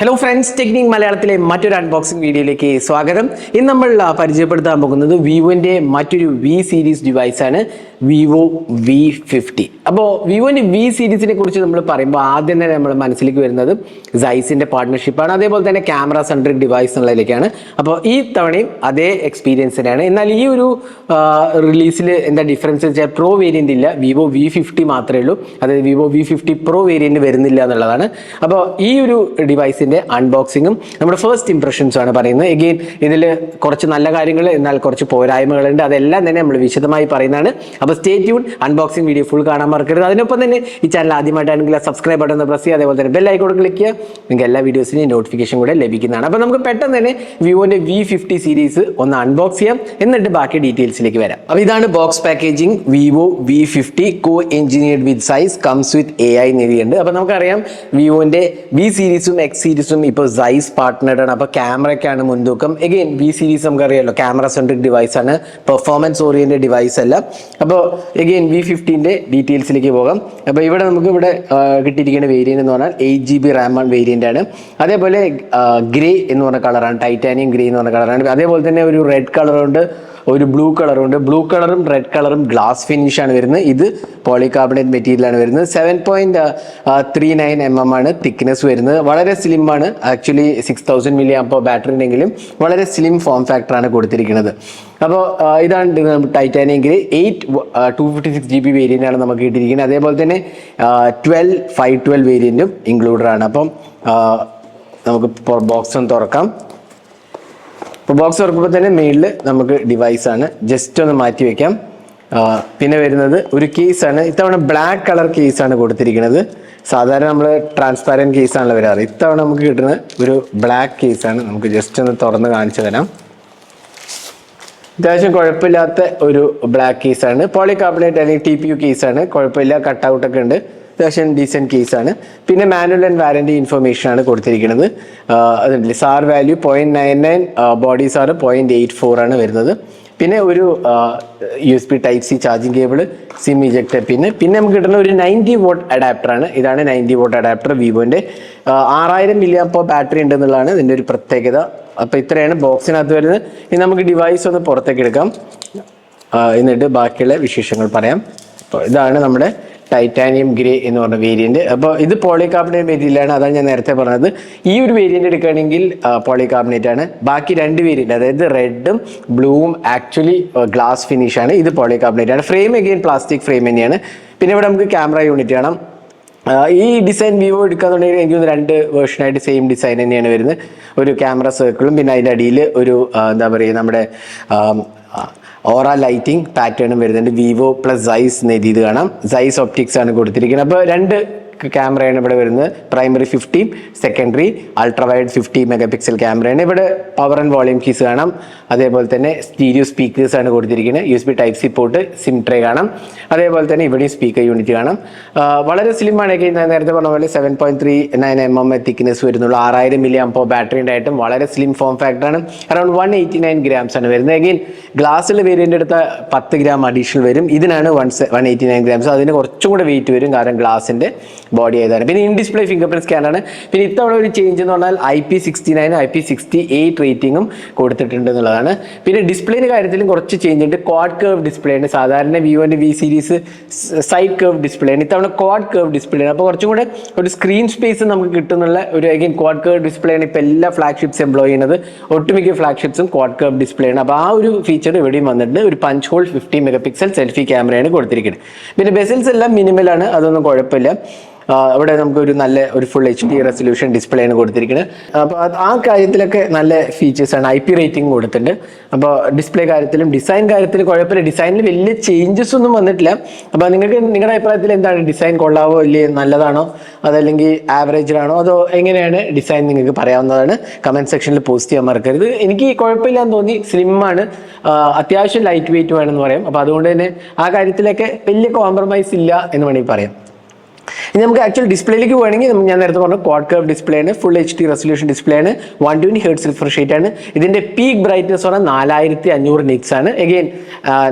Hello friends technique മലയാളത്തിലെ മറ്റൊരു unboxing വീഡിയോയിലേക്ക് സ്വാഗതം. ഇന്ന് നമ്മൾ പരിചയപ്പെടുത്താൻ പോകുന്നത് വിവോന്റെ മറ്റൊരു വി സീരീസ് ഡിവൈസ് ആണ് വിവോ വി ഫിഫ്റ്റി അപ്പോൾ വിവോന്റെ വി സീരീസിനെ കുറിച്ച് നമ്മൾ പറയുമ്പോൾ ആദ്യം തന്നെ നമ്മൾ മനസ്സിലേക്ക് വരുന്നത് സൈസിന്റെ പാർട്ട്ണർഷിപ്പാണ് അതേപോലെ തന്നെ ക്യാമറ സെൻട്രിക് ഡിവൈസ് എന്നുള്ളതിലേക്കാണ്. അപ്പോൾ ഈ തവണയും അതേ എക്സ്പീരിയൻസ് തന്നെയാണ്. എന്നാൽ ഈ ഒരു റിലീസിൽ എന്താ ഡിഫറൻസ് വെച്ചാൽ പ്രോ വേരിയന്റ് ഇല്ല. വിവോ വി ഫിഫ്റ്റി മാത്രമേ ഉള്ളൂ. അതായത് Vivo V fifty pro variant വരുന്നില്ല എന്നുള്ളതാണ്. അപ്പോൾ ഈ ഒരു ഡിവൈസിന്റെ അൺബോക്സിങ്ങും നമ്മുടെ ഫസ്റ്റ് ഇംപ്രഷൻസും ആണ് പറയുന്നത്. എഗെയിൻ ഇതിൽ കുറച്ച് നല്ല കാര്യങ്ങൾ എന്നാൽ കുറച്ച് പോരായ്മകളുണ്ട്. അതെല്ലാം തന്നെ നമ്മൾ വിശദമായി പറയുന്നതാണ്. അപ്പോൾ stay tune unboxing video full കാണാൻ മറക്കരുത്. അതിനൊപ്പം തന്നെ ഈ ചാനൽ ആദ്യമായിട്ടാണെങ്കിൽ സബ്സ്ക്രൈബ് ബട്ടൺ പ്രസ് ചെയ്യുക. അതേപോലെ തന്നെ ബെൽ ഐക്കോൺ ക്ലിക്ക് ചെയ്യുക. നിങ്ങൾക്ക് എല്ലാ വീഡിയോസിനെയും നോട്ടിഫിക്കേഷൻ കൂടെ ലഭിക്കുന്നതാണ്. അപ്പോൾ നമുക്ക് പെട്ടെന്ന് തന്നെ വിവോന്റെ വി ഫിഫ്റ്റി സീരീസ് ഒന്ന് അൺബോക്സ് ചെയ്യാം. എന്നിട്ട് ബാക്കി ഡീറ്റെയിൽസിലേക്ക് വരാം. അപ്പോൾ ഇതാണ് box packaging Vivo V fifty co engineered with Zeiss comes with A I എന്നെഴുതിയുണ്ട് അപ്പോൾ നമുക്കറിയാം വിവോന്റെ വി സീരീസും എക്സ് സീരീസും ഇപ്പോൾ സൈസ് പാർട്ട്നർഡ് ആണ്. അപ്പോൾ ക്യാമറയ്ക്കാണ് മുൻതൂക്കം. എഗെയിൻ വി സീരീസ് നമുക്കറിയാമല്ലോ ക്യാമറ സെൻട്രിക് ഡിവൈസ് ആണ്. പെർഫോമൻസ് ഓറിയന്റഡ് ഡിവൈസ് അല്ല. അപ്പോൾ എഗെയിൻ വി ഫിഫ്റ്റീന്റെ ഡീറ്റെയിൽസിലേക്ക് പോകാം. അപ്പോൾ ഇവിടെ നമുക്ക് ഇവിടെ കിട്ടിയിരിക്കുന്ന വേരിയന്റ് എന്ന് പറഞ്ഞാൽ എയ്റ്റ് ജി ബി റാം ആണ് വേരിയന്റ് ആണ്. അതേപോലെ ഗ്രേ എന്ന് പറഞ്ഞ കളറാണ് ടൈറ്റാനിയം ഗ്രേ എന്ന് പറഞ്ഞ കളറാണ് അതേപോലെ തന്നെ ഒരു റെഡ് കളറുണ്ട് ഒരു ബ്ലൂ കളറുണ്ട്. ബ്ലൂ കളറും റെഡ് കളറും ഗ്ലാസ് ഫിനിഷ് ആണ് വരുന്നത്. ഇത് പോളികാർബണേറ്റ് മെറ്റീരിയൽ ആണ് വരുന്നത്. Seven point three nine M M ആണ് തിക്നെസ് വരുന്നത്. വളരെ സ്ലിം ആണ്. ആക്ച്വലി സിക്സ് തൗസൻഡ് മില്ലി അപ്പോൾ ബാറ്ററി ഉണ്ടെങ്കിലും വളരെ സ്ലിം ഫോം ഫാക്ടർ ആണ് കൊടുത്തിരിക്കുന്നത്. അപ്പോൾ ഇതാണ് titanium grey eight two fifty six G B variant ആണ് നമുക്ക് കിട്ടിയിരിക്കുന്നത്. അതേപോലെ തന്നെ ട്വൽവ് ഫൈവ് ട്വൽവ് വേരിയന്റും ഇൻക്ലൂഡഡ് ആണ്. അപ്പം നമുക്ക് ബോക്സ് ഒന്ന് തുറക്കാം. ഇപ്പോൾ ബോക്സ് തുറക്കുമ്പോൾ തന്നെ മെയിലിൽ നമുക്ക് ഡിവൈസ് ആണ്. ജസ്റ്റ് ഒന്ന് മാറ്റി വെക്കാം. പിന്നെ വരുന്നത് ഒരു കേസാണ് ഇത്തവണ ബ്ലാക്ക് കളർ കേസാണ് കൊടുത്തിരിക്കുന്നത്. സാധാരണ നമ്മൾ ട്രാൻസ്പാരന്റ് കേസാണല്ലോ വരാറ്. ഇത്തവണ നമുക്ക് കിട്ടുന്ന ഒരു ബ്ലാക്ക് കേസാണ് നമുക്ക് ജസ്റ്റ് ഒന്ന് തുറന്ന് കാണിച്ചു തരാം. അത്യാവശ്യം കുഴപ്പമില്ലാത്ത ഒരു ബ്ലാക്ക് കേസാണ് പോളികാർബണേറ്റ് അല്ലെങ്കിൽ ടി പി യു കേസാണ് കുഴപ്പമില്ല കട്ടൗട്ടൊക്കെ ഉണ്ട്. അത്യാവശ്യം ഡീസെന്റ് കേസാണ് പിന്നെ മാനുവൽ ആൻഡ് വാറന്റി ഇൻഫർമേഷൻ ആണ് കൊടുത്തിരിക്കുന്നത്. അതുണ്ട് SAR value point nine nine body SAR point eight four ആണ് വരുന്നത്. പിന്നെ ഒരു U S B type C charging cable SIM ejector പിന്നെ പിന്നെ നമുക്ക് കിട്ടുന്ന ഒരു നയന്റി വോട്ട് അഡാപ്റ്റർ ആണ്. ഇതാണ് നയന്റി വോട്ട് അഡാപ്റ്റർ വിവോന്റെ ആറായിരം മില്ലി അപ്പോൾ ബാറ്ററി ഉണ്ടെന്നുള്ളതാണ് ഇതിന്റെ ഒരു പ്രത്യേകത. അപ്പോൾ ഇത്രയാണ് ബോക്സിനകത്ത് വരുന്നത്. ഇനി നമുക്ക് ഡിവൈസ് ഒന്ന് പുറത്തേക്ക് എടുക്കാം. എന്നിട്ട് ബാക്കിയുള്ള വിശേഷങ്ങൾ പറയാം. അപ്പോൾ ഇതാണ് നമ്മുടെ ടൈറ്റാനിയം ഗ്രേ എന്ന് പറഞ്ഞ വേരിയന്റ് അപ്പോൾ ഇത് പോളികാർബണേറ്റ് മെറ്റീരിയലാണ് അതാണ് ഞാൻ നേരത്തെ പറഞ്ഞത്. ഈ ഒരു വേരിയന്റ് എടുക്കുകയാണെങ്കിൽ പോളികാർബണേറ്റ് ആണ്. ബാക്കി രണ്ട് വേരിയന്റ് അതായത് റെഡും ബ്ലൂവും ആക്ച്വലി ഗ്ലാസ് ഫിനിഷ് ആണ്. ഇത് പോളികാർബണേറ്റ് ആണ്. ഫ്രെയിം അഗെയിൻ പ്ലാസ്റ്റിക് ഫ്രെയിം തന്നെയാണ്. പിന്നെ ഇവിടെ നമുക്ക് ക്യാമറ യൂണിറ്റ് കാണാം. ഈ ഡിസൈൻ വിവോ എടുക്കാന്നുണ്ടെങ്കിൽ എനിക്ക് രണ്ട് വേർഷനായിട്ട് സെയിം ഡിസൈൻ തന്നെയാണ് വരുന്നത്. ഒരു ക്യാമറ സർക്കിളും പിന്നെ അതിന്റെ അടിയിൽ ഒരു എന്താ പറയുക നമ്മുടെ ഓറ ലൈറ്റിംഗ് പാറ്റേണും വരുന്നുണ്ട്. വിവോ പ്ലസ് സൈസ് എന്ന് എഴുതിയത് കാണാം. സൈസ് ഒപ്റ്റിക്സ് ആണ് കൊടുത്തിരിക്കുന്നത്. അപ്പോൾ രണ്ട് ക്യാമറയാണ് ഇവിടെ വരുന്നത്. Primary fifty secondary ultra wide fifty megapixel ക്യാമറയാണ് ഇവിടെ പവർ ആൻഡ് വോളിയം കീസ് കാണാം. അതേപോലെ തന്നെ സ്റ്റീരിയോ സ്പീക്കേഴ്സ് ആണ് കൊടുത്തിരിക്കുന്നത്. U S B type C port SIM tray കാണാം. അതേപോലെ തന്നെ ഇവിടെയും സ്പീക്കർ യൂണിറ്റ് കാണാം. വളരെ സ്ലിം ആണെങ്കിൽ ഞാൻ നേരത്തെ പറഞ്ഞ പോലെ seven point three nine M M thickness വരുന്നുള്ളൂ. ആറായിരം മില്ലി അമ്പോ ബാറ്ററി ഉണ്ടായിട്ടും വളരെ സ്ലിം ഫോം ഫാക്ടറാണ് around one eighty nine grams ആണ് വരുന്നത്. എങ്കിൽ ഗ്ലാസ്സിൽ വേരിയന്റ് എടുത്ത പത്ത് ഗ്രാം അഡീഷണൽ വരും. ഇതിനാണ് one one eighty nine grams അതിന് കുറച്ചും കൂടെ വെയിറ്റ് വരും. കാരണം ഗ്ലാസിന്റെ ബോഡി ആയതാണ്. പിന്നെ ഇൻ ഡിസ്പ്ലേ ഫിംഗർ പ്രിന്റ് സ്കാനാണ് പിന്നെ ഇത്തവണ ഒരു ചേഞ്ച് എന്ന് പറഞ്ഞാൽ I P sixty nine I P sixty eight റേറ്റിംഗും കൊടുത്തിട്ടുണ്ട് എന്നുള്ളതാണ്. പിന്നെ ഡിസ്പ്ലേയുടെ കാര്യത്തിലും കുറച്ച് ചേഞ്ച് ഉണ്ട്. ക്വാഡ് കർവ് ഡിസ്പ്ലേ ഉണ്ട് സാധാരണ വിവോന്റെ V series side curve display ആണ്. ഇത്തവണ ക്വാഡ് കർവ് ഡിസ്പ്ലേ ആണ്. അപ്പോൾ കുറച്ചും കൂടെ ഒരു സ്ക്രീൻ സ്പേസ് നമുക്ക് കിട്ടുന്നുള്ള ഒരു അഗൈൻ ക്വാഡ് കർവ് ഡിസ്പ്ലേ ആണ് ഇപ്പോൾ എല്ലാ ഫ്ലാഗ്ഷിപ്സ് എംപ്ലോയ് ചെയ്യുന്നത്. ഒട്ടുമിക്ക ഫ്ലാഗ്ഷിപ്സും ക്വാഡ് കർവ് ഡിസ്പ്ലേ ആണ്. അപ്പോൾ ആ ഒരു ഫീച്ചർ ഇവിടെയും വന്നിട്ടുണ്ട്. ഒരു punch hole fifty megapixel selfie ക്യാമറയാണ് കൊടുത്തിരിക്കുന്നത്. പിന്നെ ബെസിൽസ് എല്ലാം മിനിമലാണ് അതൊന്നും കുഴപ്പമില്ല. ഇവിടെ നമുക്ക് ഒരു നല്ല ഒരു full H D resolution display ആണ് കൊടുത്തിരിക്കുന്നത് അപ്പോൾ ആ കാര്യത്തിലൊക്കെ നല്ല ഫീച്ചേഴ്സാണ് ഐ പി റേറ്റിംഗ് കൊടുത്തിട്ടുണ്ട്. അപ്പോൾ ഡിസ്പ്ലേ കാര്യത്തിലും ഡിസൈൻ കാര്യത്തിലും കുഴപ്പമില്ല. ഡിസൈനിൽ വലിയ ചേഞ്ചസ് ഒന്നും വന്നിട്ടില്ല. അപ്പോൾ നിങ്ങൾക്ക് നിങ്ങളുടെ അഭിപ്രായത്തിൽ എന്താണ്? ഡിസൈൻ കൊള്ളാവോ ഇല്ലേ നല്ലതാണോ? അതല്ലെങ്കിൽ ആവറേജിലാണോ അതോ എങ്ങനെയാണ് ഡിസൈൻ നിങ്ങൾക്ക് പറയാവുന്നതാണ്? കമന്റ് സെക്ഷനിൽ പോസ്റ്റ് ചെയ്യാൻ മറക്കരുത്. എനിക്ക് കുഴപ്പമില്ലാന്ന് തോന്നി. സ്ലിമ്മാണ് അത്യാവശ്യം ലൈറ്റ് വെയിറ്റ് വേണമെന്ന് പറയാം. അപ്പോൾ അതുകൊണ്ട് തന്നെ ആ കാര്യത്തിലൊക്കെ വലിയ കോംപ്രമൈസ് ഇല്ല എന്ന് വേണമെങ്കിൽ പറയാം. ഇനി നമുക്ക് ആക്ച്വൽ ഡിസ്പ്ലേയിലേക്ക് പോകണമെങ്കിൽ ഞാൻ നേരത്തെ പറഞ്ഞു ക്വാഡ് കർവ് ഡിസ്പ്ലേ ആണ് full H D resolution display ആണ് one twenty hertz refresh rate ആണ്. ഇതിന്റെ പീക്ക് ബ്രൈറ്റ്നസ് പറഞ്ഞാൽ നാലായിരത്തി അഞ്ഞൂറ് നിറ്റ്സ് ആണ് എഗെയിൻ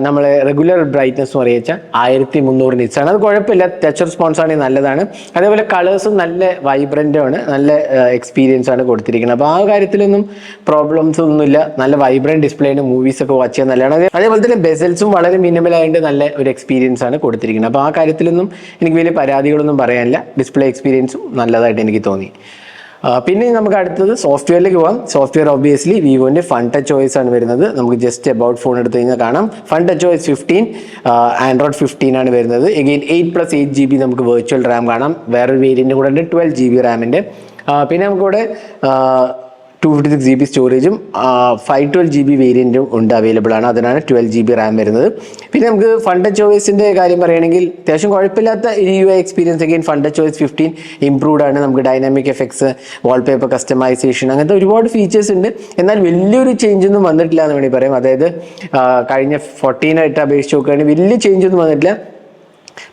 നമ്മൾ റെഗുലർ ബ്രൈറ്റ്നസ് എന്ന് പറയുക ആയിരത്തി മുന്നൂറ് നിറ്റ്സ് ആണ്. അത് കുഴപ്പമില്ല ടച്ച് റെസ്പോൺസ് ആണെങ്കിൽ നല്ലതാണ്. അതേപോലെ കളേഴ്സും നല്ല വൈബ്രന്റ് ആണ് നല്ല എക്സ്പീരിയൻസ് ആണ് കൊടുത്തിരിക്കുന്നത്. അപ്പോൾ ആ കാര്യത്തിലൊന്നും പ്രോബ്ലംസ് ഒന്നുമില്ല നല്ല വൈബ്രന്റ് ഡിസ്പ്ലേ ആണ് മൂവീസ് ഒക്കെ വാച്ച് ചെയ്യാൻ നല്ലതാണ്. അതേപോലെ തന്നെ ബെസൽസും വളരെ മിനിമൽ ആയിട്ട് നല്ല ഒരു എക്സ്പീരിയൻസ് ആണ് കൊടുത്തിരിക്കുന്നത്. അപ്പോൾ ആ കാര്യത്തിലൊന്നും എനിക്ക് വലിയ പരാതികളൊന്നും പറയാനില്ല. ഡിസ്പ്ലേ എക്സ്പീരിയൻസും നല്ലതായിട്ട് എനിക്ക് തോന്നി. പിന്നെ നമുക്ക് അടുത്തത് സോഫ്റ്റ്വെയറിലേക്ക് പോകാം സോഫ്റ്റ്വെയർ ഒബ്വിയസ്ലി വിവോന്റെ ഫൺ ടച്ച് ആണ് വരുന്നത്. നമുക്ക് ജസ്റ്റ് അബൌട്ട് ഫോൺ എടുത്തു കഴിഞ്ഞാൽ കാണാം. Funtouch OS fifteen Android fifteen ആണ് വരുന്നത്. Again eight plus eight G B നമുക്ക് വെർച്വൽ റാം കാണാം. വേറൊരു വേരിയന്റെ കൂടെ ഉണ്ട് ട്വൽവ് ജി ബി റാമിന്റെ പിന്നെ നമുക്കിവിടെ two fifty six G B സ്റ്റോറേജും ഫൈവ് ട്വൽവ് ജി ബി വേരിയന്റും ഉണ്ട് അവൈലബിൾ ആണ്. അതിനാണ് ട്വൽവ് ജി ബി റാം വരുന്നത്. പിന്നെ നമുക്ക് ഫണ്ട് ചോയ്സിന്റെ കാര്യം പറയുകയാണെങ്കിൽ അത്യാവശ്യം കുഴപ്പമില്ലാത്ത U I experience again Funtouch OS fifteen improved ആണ്. നമുക്ക് ഡൈനാമിക് എഫക്ട്സ് വാൾപേപ്പർ കസ്റ്റമൈസേഷൻ അങ്ങനത്തെ ഒരുപാട് ഫീച്ചേഴ്സ് ഉണ്ട്. എന്നാൽ വലിയൊരു ചേഞ്ച് ഒന്നും വന്നിട്ടില്ല എന്ന് വേണമെങ്കിൽ പറയാം. അതായത് കഴിഞ്ഞ ഫോർട്ടീനായിട്ട് അപേക്ഷിച്ച് നോക്കുകയാണെങ്കിൽ വലിയ ചേഞ്ച് ഒന്നും വന്നിട്ടില്ല.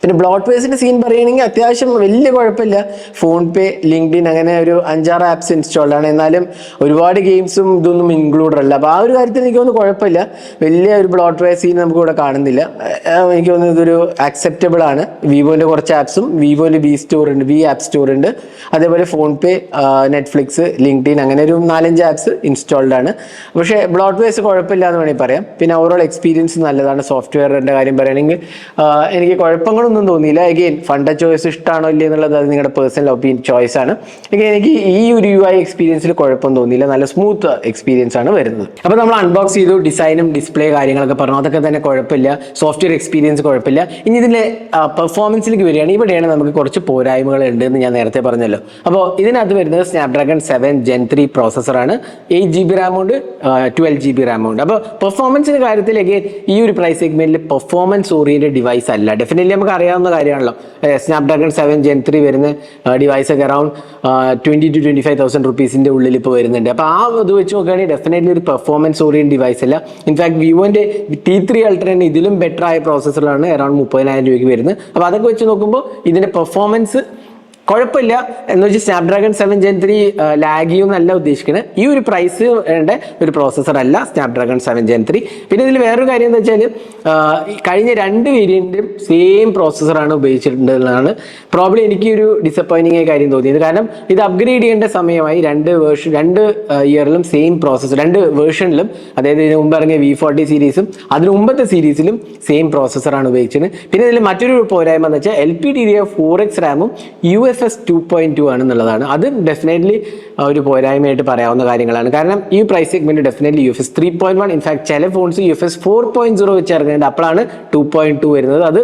പിന്നെ ബ്ലോട്ട് പേസിന്റെ സീൻ പറയുകയാണെങ്കിൽ അത്യാവശ്യം വലിയ കുഴപ്പമില്ല. ഫോൺ പേ ലിങ്ക്ഡിൻ അങ്ങനെ ഒരു അഞ്ചാറ് ആപ്സ് ഇൻസ്റ്റാൾഡ് ആണ്. എന്നാലും ഒരുപാട് ഗെയിംസും ഇതൊന്നും ഇൻക്ലൂഡഡ് അല്ല. അപ്പോൾ ആ ഒരു കാര്യത്തിൽ എനിക്ക് തോന്നുന്നു കുഴപ്പമില്ല. വലിയ ഒരു ബ്ലോട്ട് വേ സീൻ നമുക്ക് ഇവിടെ കാണുന്നില്ല. എനിക്ക് തോന്നുന്നു ഇതൊരു ആക്സെപ്റ്റബിൾ ആണ്. വിവോന്റെ കുറച്ച് ആപ്സും വിവോന്റെ വി സ്റ്റോർ ഉണ്ട് വി ആപ്പ് സ്റ്റോർ ഉണ്ട്. അതേപോലെ ഫോൺ പേ നെറ്റ്ഫ്ലിക്സ് ലിങ്ക്ഡിൻ അങ്ങനെ ഒരു നാലഞ്ച് ആപ്സ് ഇൻസ്റ്റാൾഡ് ആണ്. പക്ഷേ ബ്ലോട്ട് വേസ് കുഴപ്പമില്ല എന്ന് വേണമെങ്കിൽ പറയാം. പിന്നെ ഓവറോൾ എക്സ്പീരിയൻസ് നല്ലതാണ്. സോഫ്റ്റ്വെയറിന്റെ കാര്യം പറയുകയാണെങ്കിൽ എനിക്ക് എനിക്ക് കുഴപ്പങ്ങളൊന്നും തോന്നിയില്ല. എഗെയിൻ ഫണ്ട ചോയ്സ് ഇഷ്ടമാണോ ഇല്ലേ എന്നുള്ളത് അത് നിങ്ങളുടെ പേഴ്സണൽ ഒപ്പീനിയൻ ചോയ്സ് ആണ്. എനിക്ക് ഈ ഒരു യു ഐ എക്സ്പീരിയൻസിൽ കുഴപ്പം തോന്നിയില്ല. നല്ല സ്മൂത്ത് എക്സ്പീരിയൻസ് ആണ് വരുന്നത്. അപ്പോൾ നമ്മൾ അൺബോക്സ് ചെയ്തു ഡിസൈനും ഡിസ്പ്ലേ കാര്യങ്ങളൊക്കെ പറഞ്ഞു. അതൊക്കെ തന്നെ കുഴപ്പമില്ല. സോഫ്റ്റ്വെയർ എക്സ്പീരിയൻസ് കുഴപ്പമില്ല. ഇനി ഇതിന്റെ പെർഫോമൻസിലേക്ക് വരികയാണ് ഇവിടെയാണ് നമുക്ക് കുറച്ച് പോരായ്മകൾ ഉണ്ട് എന്ന് ഞാൻ നേരത്തെ പറഞ്ഞല്ലോ. അപ്പോൾ ഇതിനകത്ത് വരുന്നത് സ്നാപ്ഡ്രാഗൺ സെവൻ ജെൻ ത്രീ പ്രോസസ്സറാണ് എയ്റ്റ് ജി ബി റാം ഉണ്ട് ട്വൽവ് ജി ബി റാം ഉണ്ട്. അപ്പോൾ പെർഫോമൻസിന്റെ കാര്യത്തിലേക്ക് ഈ ഒരു പ്രൈസ് സെഗ്മെന്റിൽ പെർഫോമൻസ് ഓറിയന്റഡ് ഡിവൈസ് അല്ല. ഡെഫിനറ്റ്ലി നമുക്ക് അറിയാവുന്ന കാര്യമാണല്ലോ സ്നാപ്ഡ്രാഗൺ സെവൻ ജെൻ ത്രീ വരുന്ന ഡിവൈസ് ഒക്കെ around twenty two twenty five thousand റുപ്പീസിന്റെ ഉള്ളിൽ ഇപ്പോൾ വരുന്നുണ്ട്. അപ്പോൾ ആ ഇത് വെച്ച് നോക്കുകയാണെങ്കിൽ ഡെഫിനറ്റ്ലി ഒരു പെർഫോമൻസ് ഓറിയൻ ഡിവൈസ് അല്ല. ഇൻഫാക്ട് വിവോന്റെ ടി ത്രീ അൾട്രന് ഇതിലും ബെറ്റർ ആയ പ്രോസസ്സറാണ് അറൌണ്ട് മുപ്പതിനായിരം രൂപയ്ക്ക് വരുന്നത്. അപ്പോൾ അതൊക്കെ വെച്ച് നോക്കുമ്പോൾ ഇതിന്റെ പെർഫോമൻസ് കുഴപ്പമില്ല. എന്ന് വെച്ചാൽ സ്നാപ്ഡ്രാഗൺ സെവൻ ജെൻ ത്രീ ലാഗിയും അല്ല ഉദ്ദേശിക്കുന്നത് ഈ ഒരു പ്രൈസ് വേണ്ട ഒരു പ്രോസസ്സർ അല്ല സ്നാപ്ഡ്രാഗൺ സെവൻ ജെൻ ത്രീ പിന്നെ ഇതിൽ വേറൊരു കാര്യം എന്ന് വെച്ചാൽ കഴിഞ്ഞ രണ്ട് വേരിയന്റും സെയിം പ്രോസസ്സറാണ് ഉപയോഗിച്ചിട്ടുണ്ടെന്നാണ് പ്രോബ്ലം എനിക്ക് ഒരു ഡിസപ്പോയിന്റിംഗ് ആയ കാര്യം തോന്നിയത്. കാരണം ഇത് അപ്ഗ്രേഡ് ചെയ്യേണ്ട സമയമായി രണ്ട് വേർഷൻ രണ്ട് ഇയറിലും സെയിം പ്രോസസ്സർ രണ്ട് വേർഷനിലും അതായത് ഇതിന് മുമ്പ് ഇറങ്ങിയ വി ഫോർട്ടി സീരീസും അതിന് മുമ്പത്തെ സീരീസിലും സെയിം പ്രോസസ്സറാണ് ഉപയോഗിച്ചത്. പിന്നെ ഇതിൽ മറ്റൊരു പോരായ്മ എന്ന് വെച്ചാൽ L P D D four X റാമും U F S two point two ആണെന്നുള്ളതാണ്. അത് ഡെഫിനറ്റ്ലി ഒരു പോരായ്മയായിട്ട് പറയാവുന്ന കാര്യങ്ങളാണ്. കാരണം ഈ price segment definitely U F S three point one in fact ചില phones U F S four point zero വെച്ച് ഇറങ്ങുന്നുണ്ട്. അപ്പോഴാണ് ടു പോയിന്റ് ടു വരുന്നത്. അത്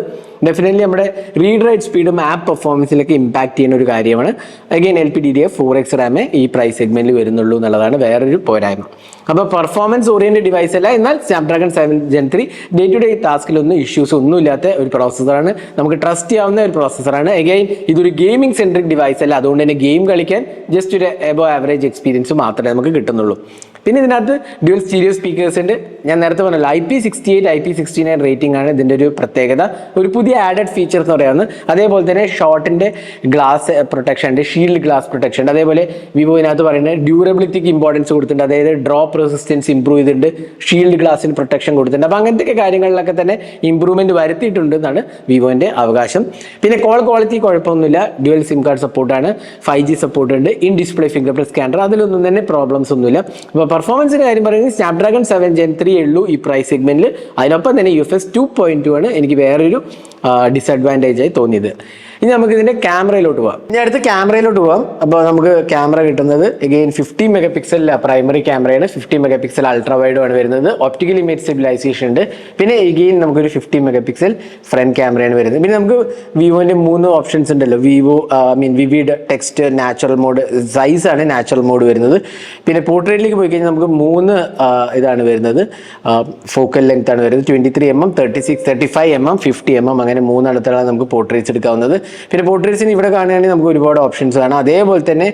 ഡെഫിനറ്റ്ലി നമ്മുടെ റീഡ് റൈറ്റ് സ്പീഡും ആപ്പ് പെർഫോമൻസിലൊക്കെ ഇമ്പാക്ട് ചെയ്യുന്ന ഒരു കാര്യമാണ്. Again L P D D F four X റാമേ ഈ പ്രൈസ് സെഗ്മെന്റിൽ വരുന്നുള്ളൂ എന്നുള്ളതാണ് വേറൊരു പോരായ്മ. അപ്പോൾ പെർഫോമൻസ് ഓറിയന്റഡ് ഡിവൈസ് അല്ല. എന്നാൽ Snapdragon seven gen three day to day ടാസ്കിലൊന്നും issues ഒന്നും ഇല്ലാത്ത ഒരു പ്രോസസ്സറാണ് നമുക്ക് ട്രസ്റ്റ് ചെയ്യാവുന്ന ഒരു പ്രോസസ്സറാണ് അഗെയിൻ ഇതൊരു ഗെയിമിംഗ് സെൻട്രിക് ഡിവൈസ് അല്ല. അതുകൊണ്ട് തന്നെ ഗെയിം കളിക്കാൻ ജസ്റ്റ് ഒരു എബോ ആവറേജ് എക്സ്പീരിയൻസ് മാത്രമേ നമുക്ക് കിട്ടുന്നുള്ളൂ. പിന്നെ ഇതിനകത്ത് ഡ്യുവൽ സ്റ്റീരിയോ സ്പീക്കേഴ്സ് ഉണ്ട്. ഞാൻ നേരത്തെ പറഞ്ഞല്ലോ I P sixty eight I P sixty nine rating ആണ് ഇതിന്റെ ഒരു പ്രത്യേകത. ഒരു പുതിയ ആഡഡ് ഫീച്ചർ എന്ന് പറയുന്നത്. അതേപോലെ തന്നെ ഷോർട്ടിന്റെ ഗ്ലാസ് പ്രൊട്ടക്ഷൻ ഉണ്ട്. ഷീൽഡ് ഗ്ലാസ് പ്രൊട്ടക്ഷൻ ഉണ്ട്. അതേപോലെ വിവോ ഇതിനകത്ത് പറയുന്നത് ഡ്യൂറബിലിറ്റിക്ക് ഇമ്പോർട്ടൻസ് കൊടുത്തിട്ടുണ്ട്. അതായത് ഡ്രോപ്പ് റെസിസ്റ്റൻസ് ഇമ്പ്രൂവ് ചെയ്തിട്ടുണ്ട്. ഷീൽഡ് ഗ്ലാസിന് പ്രൊട്ടക്ഷൻ കൊടുത്തിട്ടുണ്ട്. അപ്പോൾ അങ്ങനത്തെ കാര്യങ്ങളിലൊക്കെ തന്നെ ഇമ്പ്രൂവ്മെന്റ് വരുത്തിയിട്ടുണ്ട് എന്നാണ് വിവോന്റെ അവകാശം. പിന്നെ കോൾ ക്വാളിറ്റി കുഴപ്പമൊന്നുമില്ല. ഡ്യുവൽ സിം കാർഡ് സപ്പോർട്ടാണ് ഫൈവ് ജി സപ്പോർട്ട് ഉണ്ട്. In display fingerprint scanner അതിലൊന്നും തന്നെ പ്രോബ്ലംസ് ഒന്നുമില്ല. അപ്പോൾ പെർഫോമൻസിന്റെ കാര്യം പറയുന്നത് സ്നാപ്ഡ്രാഗൺ സെവൻ ജെൻ ത്രീ ഉള്ളൂ ഈ പ്രൈസ് സെഗ്മെന്റിൽ അതിനൊപ്പം തന്നെ U F S two point two ആണ് എനിക്ക് വേറൊരു ഡിസഡ്വാന്റേജായി തോന്നിയത്. ഇനി നമുക്ക് ഇതിന്റെ ക്യാമറയിലോട്ട് പോവാം. ഇനി അടുത്ത് ക്യാമറയിലോട്ട് പോവാം. അപ്പോൾ നമുക്ക് ക്യാമറ കിട്ടുന്നത് again fifty mega pixel primary ക്യാമറയാണ്. Fifty mega pixel ultra wide ആണ് വരുന്നത്. ഒപ്റ്റിക്കൽ ഇമേജ് സ്റ്റെബിലൈസേഷൻ ഉണ്ട്. പിന്നെ എഗെയിൻ നമുക്കൊരു ഫിഫ്റ്റി മെഗാ പിക്സൽ ഫ്രണ്ട് ക്യാമറയാണ് വരുന്നത്. പിന്നെ നമുക്ക് വിവോന്റെ മൂന്ന് ഓപ്ഷൻസ് ഉണ്ടല്ലോ. Vivo I mean vivid text natural mode Zeiss ആണ് നാച്ചുറൽ മോഡ് വരുന്നത്. പിന്നെ പോർട്രേറ്റിലേക്ക് പോയി കഴിഞ്ഞാൽ നമുക്ക് മൂന്ന് ഇതാണ് വരുന്നത്. ഫോക്കൽ ലെങ്ത് ആണ് വരുന്നത്. Twenty three M M thirty six thirty five M M fifty M M അങ്ങനെ മൂന്നിടത്താണ് നമുക്ക് പോർട്രേറ്റ്സ് എടുക്കാവുന്നത്. പിന്നെ പോർട്രേറ്റ്സിന് ഇവിടെ കാണുകയാണെങ്കിൽ നമുക്ക് ഒരുപാട് ഓപ്ഷൻസ് കാണാം. അതേപോലെ തന്നെ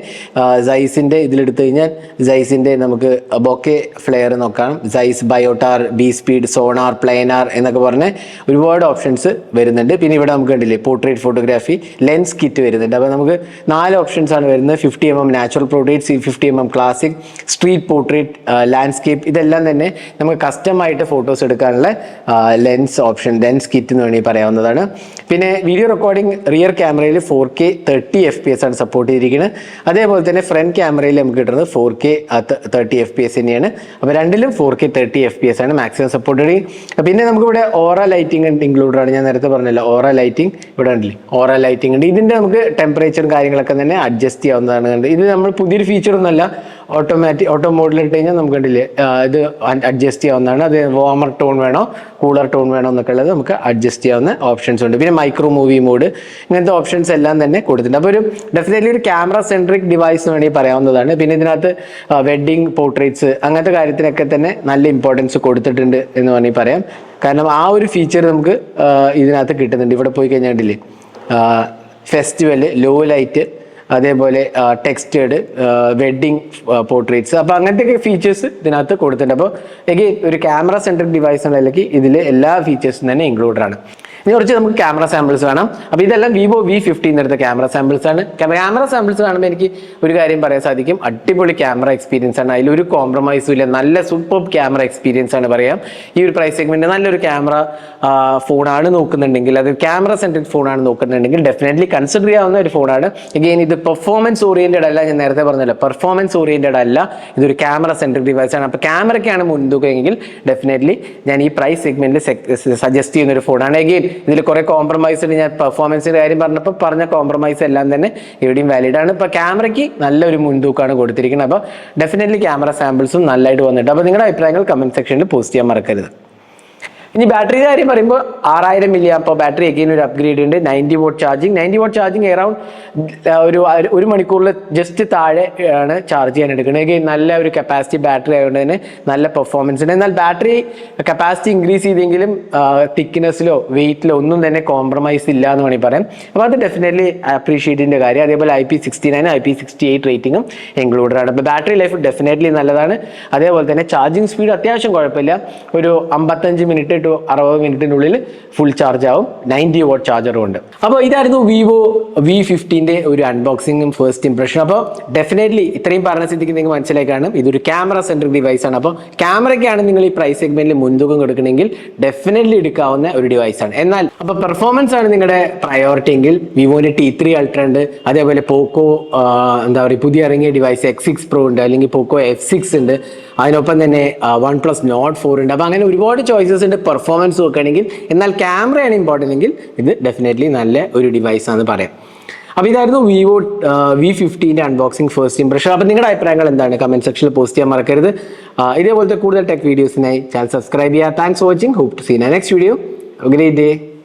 സൈസിന്റെ ഇതിലെടുത്തു കഴിഞ്ഞാൽ സൈസിന്റെ നമുക്ക് ബൊക്കെ ഫ്ലെയർ നോക്കാം. Zeiss Biotar B speed Sonnar Planar എന്നൊക്കെ പറഞ്ഞ് ഒരുപാട് ഓപ്ഷൻസ് വരുന്നുണ്ട്. പിന്നെ ഇവിടെ നമുക്ക് കണ്ടില്ലേ പോർട്രേറ്റ് ഫോട്ടോഗ്രാഫി ലെൻസ് കിറ്റ് വരുന്നുണ്ട്. അപ്പോൾ നമുക്ക് നാല് ഓപ്ഷൻസ് ആണ് വരുന്നത്. Fifty M M natural portrait fifty M M classic street portrait landscape ഇതെല്ലാം തന്നെ നമുക്ക് കസ്റ്റമായിട്ട് ഫോട്ടോസ് എടുക്കാനുള്ള ലെൻസ് ഓപ്ഷൻ ലെൻസ് കിറ്റ് എന്ന് വേണമെങ്കിൽ പറയാവുന്നതാണ്. പിന്നെ വീഡിയോ റെക്കോർഡിംഗ് ക്യാമറയിൽ four K thirty F P S ആണ് സപ്പോർട്ട് ചെയ്തിരിക്കുന്നത് അതേപോലെ തന്നെ ഫ്രണ്ട് ക്യാമറയിൽ നമുക്ക് കിട്ടുന്നത് four K thirty F P S തന്നെയാണ്. അപ്പോൾ രണ്ടിലും four K thirty F P S ആണ് മാക്സിമം സപ്പോർട്ട് ചെയ്യും പിന്നെ നമുക്ക് ഇവിടെ ഓറ ലൈറ്റിംഗ് ഇൻക്ലൂഡഡ് ആണ്. ഞാൻ നേരത്തെ പറഞ്ഞല്ലോ ഓറ ലൈറ്റിംഗ് ഇവിടെ ഉണ്ടല്ലേ ഓറ ലൈറ്റിംഗ് ഉണ്ട് ഇതിന്റെ നമുക്ക് ടെമ്പറേച്ചറും കാര്യങ്ങളൊക്കെ തന്നെ അഡ്ജസ്റ്റ് ചെയ്യാവുന്നതാണ് ഇത് നമ്മൾ പുതിയൊരു ഫീച്ചർ ഒന്നല്ല ഓട്ടോമാറ്റിക് ഓട്ടോ മോഡിൽ ഇട്ട് കഴിഞ്ഞാൽ നമുക്ക് കണ്ടില്ലേ ഇത് അഡ്ജസ്റ്റ് ചെയ്യാവുന്നതാണ്. അത് വാമർ ടോൺ വേണോ കൂളർ ടോൺ വേണോ എന്നൊക്കെ ഉള്ളത് നമുക്ക് അഡ്ജസ്റ്റ് ചെയ്യാവുന്ന ഓപ്ഷൻസ് ഉണ്ട്. പിന്നെ മൈക്രോ മൂവി മോഡ് ഇങ്ങനത്തെ ഓപ്ഷൻസ് എല്ലാം തന്നെ കൊടുത്തിട്ടുണ്ട്. അപ്പോൾ ഒരു ഡെഫിനറ്റ്ലി ഒരു ക്യാമറ സെൻട്രിക് ഡിവൈസ് എന്ന് വേണമെങ്കിൽ പറയാവുന്നതാണ്. പിന്നെ ഇതിനകത്ത് വെഡ്ഡിങ് പോർട്രേറ്റ്സ് അങ്ങനത്തെ കാര്യത്തിനൊക്കെ തന്നെ നല്ല ഇമ്പോർട്ടൻസ് കൊടുത്തിട്ടുണ്ട് എന്ന് വേണമെങ്കിൽ പറയാം. കാരണം ആ ഒരു ഫീച്ചർ നമുക്ക് ഇതിനകത്ത് കിട്ടുന്നുണ്ട്. ഇവിടെ പോയി കഴിഞ്ഞാൽ ഫെസ്റ്റിവൽ ലോ ലൈറ്റ് അതേപോലെ ടെക്സ്റ്റേഡ് വെഡ്ഡിങ് പോർട്രേറ്റ്സ് അപ്പോൾ അങ്ങനത്തെ ഫീച്ചേഴ്സ് ഇതിനകത്ത് കൊടുത്തിട്ടുണ്ട്. അപ്പോൾ എനിക്ക് ഒരു ക്യാമറ സെൻട്രിക് ഡിവൈസ് ഉള്ളതിലേക്ക് ഇതിൽ എല്ലാ ഫീച്ചേഴ്സും തന്നെ ഇൻക്ലൂഡഡ് ആണ്. ഇനി കുറച്ച് നമുക്ക് ക്യാമറ സാമ്പിൾസ് വേണം. അപ്പോൾ ഇതെല്ലാം വിവോ വി ഫിഫ്റ്റീൻ എടുത്ത ക്യാമറ സാമ്പിൾസ് ആണ്. ക്യാമറ സാമ്പിൾസ് കാണുമ്പോൾ എനിക്ക് ഒരു കാര്യം പറയാൻ സാധിക്കും. അടിപൊളി ക്യാമറ എക്സ്പീരിയൻസ് ആണ്. അതിലൊരു കോംപ്രമൈസും ഇല്ല. നല്ല സൂപ്പർ ക്യാമറ എക്സ്പീരിയൻസ് ആണ് പറയാം. ഈ ഒരു പ്രൈസ് സെഗ്മെന്റ് നല്ലൊരു ക്യാമറ ഫോണാണ് നോക്കുന്നുണ്ടെങ്കിൽ അത് ക്യാമറ സെൻട്രിക് ഫോണാണ് നോക്കുന്നുണ്ടെങ്കിൽ ഡെഫിനറ്റ്ലി കൺസിഡർ ചെയ്യാവുന്ന ഒരു ഫോണാണ് എഗെയിൻ ഇത് പെർഫോമൻസ് ഓറിയന്റഡ് അല്ല. ഞാൻ നേരത്തെ പറഞ്ഞല്ലോ പെർഫോമൻസ് ഓറിയന്റഡ് അല്ല. ഇതൊരു ക്യാമറ സെൻട്രിക് ഡിവൈസ് ആണ്. അപ്പോൾ ക്യാമറയ്ക്കാണ് മുൻതൂക്കമെങ്കിൽ ഡെഫിനറ്റ്ലി ഞാൻ ഈ പ്രൈസ് സെഗ്മെന്റിൽ സജസ്റ്റ് ചെയ്യുന്ന ഒരു ഫോണാണ് എഗെയിൻ ഇതിൽ കുറെ കോംപ്രമൈസ് ഉണ്ട്. ഞാൻ പെർഫോമൻസിന്റെ കാര്യം പറഞ്ഞപ്പോൾ പറഞ്ഞ കോംപ്രമൈസ് എല്ലാം തന്നെ ഇവിടെയും വാലിഡ് ആണ്. ഇപ്പോൾ ക്യാമറയ്ക്ക് നല്ലൊരു മുൻതൂക്കാണ് കൊടുത്തിരിക്കുന്നത്. അപ്പോൾ ഡെഫിനറ്റ്ലി ക്യാമറ സാമ്പിൾസും നല്ലതായിട്ട് വന്നിട്ട് അപ്പോൾ നിങ്ങളുടെ അഭിപ്രായങ്ങൾ കമന്റ് സെക്ഷനിൽ പോസ്റ്റ് ചെയ്യാൻ മറക്കരുത്. ഇനി ബാറ്ററിയുടെ കാര്യം പറയുമ്പോൾ ആറായിരം മില്ലി അപ്പോൾ ബാറ്ററി എഗെയിൻ ഒരു അപ്ഗ്രേഡ് ഉണ്ട്. Ninety watt charging ninety watt charging around ഒരു ഒരു മണിക്കൂറിൽ ജസ്റ്റ് താഴെ ആണ് ചാർജ് ചെയ്യാൻ എടുക്കുന്നത്. എഗെയിൻ നല്ല ഒരു കപ്പാസിറ്റി ബാറ്ററി ആയതുകൊണ്ട് തന്നെ നല്ല പെർഫോമൻസ് ഉണ്ട്. എന്നാൽ ബാറ്ററി കപ്പാസിറ്റി ഇൻക്രീസ് ചെയ്തെങ്കിലും തിക്നെസ്സിലോ വെയിറ്റിലോ ഒന്നും തന്നെ കോംപ്രമൈസ് ഇല്ല എന്ന് വേണമെങ്കിൽ പറയാം. അപ്പോൾ അത് ഡെഫിനറ്റ്ലി അപ്രീഷിയേറ്റിന്റെ കാര്യം. അതേപോലെ I P sixty nine I P sixty eight റേറ്റിംഗും ഇൻക്ലൂഡഡ് ആണ്. അപ്പോൾ ബാറ്ററി ലൈഫ് ഡെഫിനറ്റ്ലി നല്ലതാണ്. അതേപോലെ തന്നെ ചാർജിങ് സ്പീഡ് അത്യാവശ്യം കുഴപ്പമില്ല. ഒരു അമ്പത്തഞ്ച് മിനിറ്റ് ടു അറുപത് മിനിറ്റിനുള്ളിൽ ഫുൾ ചാർജ് ആവും. നയന്റി വോട്ട് ചാർജറും ഉണ്ട്. അപ്പോൾ ഇതായിരുന്നു വിവോ വി ഫിഫ്റ്റീന്റെ ഒരു അൺബോക്സിങ്ങും ഫസ്റ്റ് ഇംപ്രഷൻ അപ്പോൾ ഡെഫിനറ്റ്ലി ഇത്രയും പറഞ്ഞ സ്ഥിതിക്ക് നിങ്ങൾക്ക് മനസ്സിലായി ഇതൊരു ക്യാമറ സെൻട്രിക് ഡിവൈസ് ആണ്. അപ്പോൾ ക്യാമറയ്ക്കാണ് നിങ്ങൾ ഈ പ്രൈസ് സെഗ്മെന്റിൽ മുൻതൂക്കം കൊടുക്കണമെങ്കിൽ ഡെഫിനറ്റ്ലി എടുക്കാവുന്ന ഒരു ഡിവൈസ് ആണ്. എന്നാൽ അപ്പോൾ പെർഫോമൻസ് ആണ് നിങ്ങളുടെ പ്രയോറിറ്റി എങ്കിൽ വിവോന്റെ ടി ത്രീ അൾട്ര ഉണ്ട്. അതേപോലെ പോക്കോ എന്താ പറയുക പുതിയ ഇറങ്ങിയ ഡിവൈസ് എക്സ് സിക്സ് പ്രോ ഉണ്ട്. അല്ലെങ്കിൽ പോക്കോ എഫ് സിക്സ് ഉണ്ട്. അതിനൊപ്പം തന്നെ വൺ പ്ലസ് നോട്ട് ഫോർ ഉണ്ട്. അപ്പോൾ അങ്ങനെ ഒരുപാട് ചോയ്സസ് ഉണ്ട്. പെർഫോമൻസ് നോക്കുകയാണെങ്കിൽ എന്നാൽ ക്യാമറയാണ് ഇമ്പോർട്ടന്റ് എങ്കിൽ ഇത് ഡെഫിനറ്റ്ലി നല്ല ഒരു ഡിവൈസ് ആണെന്ന് പറയാം. അപ്പോൾ ഇതായിരുന്നു വിവോ വി ഫിഫ്റ്റീന്റെ അൺബോക്സിംഗ് ഫസ്റ്റ് ഇംപ്രഷൻ അപ്പോൾ നിങ്ങളുടെ അഭിപ്രായങ്ങൾ എന്താണ്? കമന്റ് സെക്ഷനിൽ പോസ്റ്റ് ചെയ്യാൻ മറക്കരുത്. ഇതേപോലത്തെ കൂടുതൽ ടെക് വീഡിയോസിനായി ചാനൽ സബ്സ്ക്രൈബ് ചെയ്യുക. Thanks for watching hope to see next video great day